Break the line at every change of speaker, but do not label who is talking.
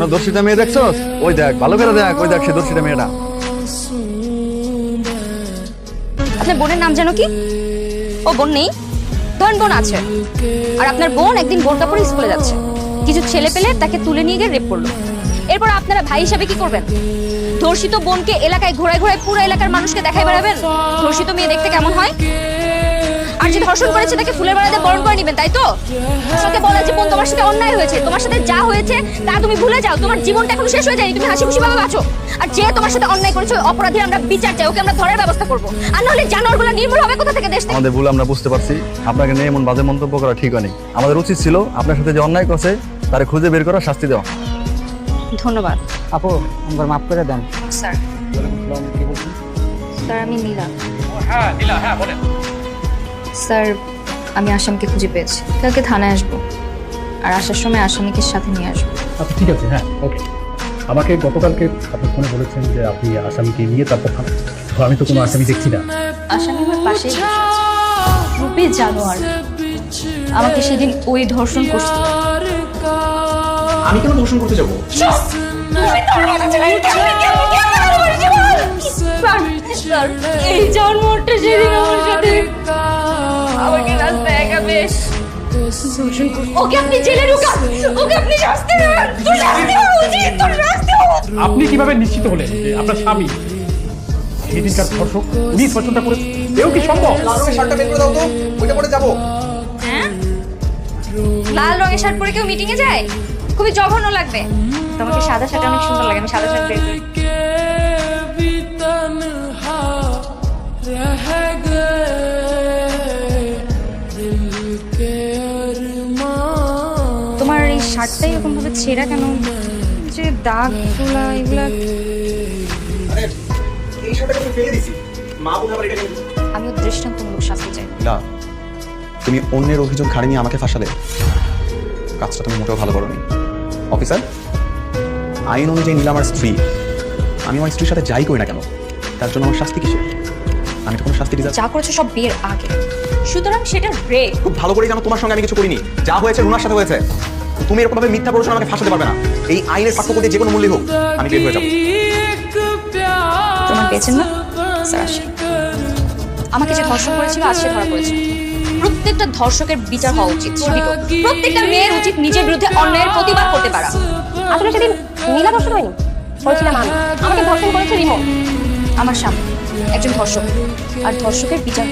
মানে দর্শিতা মেয়ে দেখছস ওই দেখ, ভালো করে দেখ, ওই দেখ সে দর্শিতা মেয়েটা।
আপনার বোনের নাম যেন কি? ও বোন নেই? ধরেন বোন আছে। আর আপনার বোন একদিন বোরকা পরে স্কুলে যাচ্ছে। কিছু ছেলে পেলে তাকে তুলে নিয়ে গিয়ে রেপ করল। এরপর আপনারা ভাই হিসাবে কি করবেন? ধর্ষিত বোনকে এলাকায় ঘোরায় ঘোরায় পুরো এলাকার মানুষকে দেখাই বেড়াবেন? ধর্ষিত মেয়ে দেখতে কেমন হয়? যে ধর্ষণ করেছে তাকে ফুলের মালা দিয়ে বরণ করে নেবেন তাই তো? তোকে বলে যে বোন তোমার সাথে অন্যায় হয়েছে। তোমার সাথে যা হয়েছে তা তুমি ভুলে যাও। তোমার জীবনটা এখন শেষ হয়ে যায়নি। তুমি হাসি খুশি ভাবে বাঁচো। আর যে তোমার সাথে অন্যায় করেছে ওই অপরাধীর আমরা বিচার চাই। ওকে আমরা ধরার ব্যবস্থা করব। আর নাহলে জানোয়ারগুলো নির্মূল হবে কোথা থেকে? দেশ থেকে?
আমাদের ভুল আমরা বুঝতে পারছি। আপনাকে নিয়ে এমন বাজে মন্তব্য করা ঠিক হয়নি। আমাদের উচিত ছিল আপনার সাথে যে অন্যায় করছে তারে খুঁজে বের করা শাস্তি দেওয়া।
ধন্যবাদ।
আপু একবার মাফ করে দেন।
স্যার। স্যার আমি নীলা।
হ্যাঁ নীলা হ্যাঁ বলেন।
স্যার আমি আসামকে খুঁজে পেয়েছি। কালকে থানায় আসব। আর আসার সময় আসামিকে সাথে নিয়ে আসব।
আচ্ছা ঠিক আছে হ্যাঁ ওকে। আমাকে গতকালকে আপনি ফোনে বলেছেন যে আপনি আসামিকে নিয়ে তারপর থানা তো আমি তো কোনো আসামি দেখছি না।
আসামি আমার পাশেই। রূপে জানোয়ার। আমাকে সেদিন ওই ধর্ষণ করছে।
আমি কেন দর্শন করতে যাব?
এই জন্মটা সেদিন ওকে আপনি জেলে ঢুকান। ওকে আপনি শাস্তি দেবেন তোর শাস্তি হওয়া উচিত তোর শাস্তি হওয়া
আপনি কীভাবে নিশ্চিত হলেন যে আপনার স্বামী সেদিনকার ধর্ষক উনি ধর্ষণটা করেছে? এও কি সম্ভব?
শার্টটা বের করে দাও তো ওইটা পরে যাব।
হ্যাঁ? লাল রঙের শার্ট পরে কেউ মিটিং এ যায়? খুবই জঘন্য লাগবে। তোমাকে সাদা শার্ট অনেক সুন্দর লাগে আমি সাদা শার্ট বের করি শার্টটা এরকম ভাবে ছেঁড়া কেন? যে দাগ ফুলা এগুলা।
আরে এই শার্টটা আমি ফেলে দিছি। মা বলে আবার এটা নিয়ে দিছে।
আমিও দৃষ্টান্তমূলক শাস্তি চাই।
না তুমি অন্যের অভিযোগ ঘাড়ে নিয়ে আমাকে ফাঁসালে কাজটা তুমি মোটেও ভালো করোনি। অফিসার আইন অনুযায়ী নিলাম আমার স্ত্রী। আমি আমার স্ত্রীর সাথে যাই করি না কেন? তার জন্য আমার শাস্তি কিসের? আমি তো কোনো শাস্তি ডিজার্ভ
যা করেছ সব বিয়ের আগে। সুতরাং সেটা রেপ।
খুব ভালো করে জানো তোমার সঙ্গে আমি কিছু করিনি। যা হয়েছে রুনার সাথে হয়েছে। তুমি এরকম ভাবে মিথ্যা প্রশ্ন আমাকে ফাঁসাতে পারবে না। এই আইনের পার্থক্য দিয়ে যে কোনো মূল্যই হোক, আমি বের হয়ে যাব।
তোমার পেয়েছেন না? স্যার আমাকে যে ধর্ষণ করেছিল, আজ সে ধরা পড়েছে। প্রত্যেকটা ধর্ষকের বিচার হওয়া উচিত প্রত্যেকটা মেয়ের উচিত নিজের বিরুদ্ধে অন্যায়ের প্রতিবাদ করতে পারা। আসলে সেদিন নীলা ধর্ষণ হয়নি? হয়েছিলাম আমি। আমাকে ধর্ষণ করেছে রিমন আমার সামনে একজন ধর্ষক। আর ধর্ষকের বিচার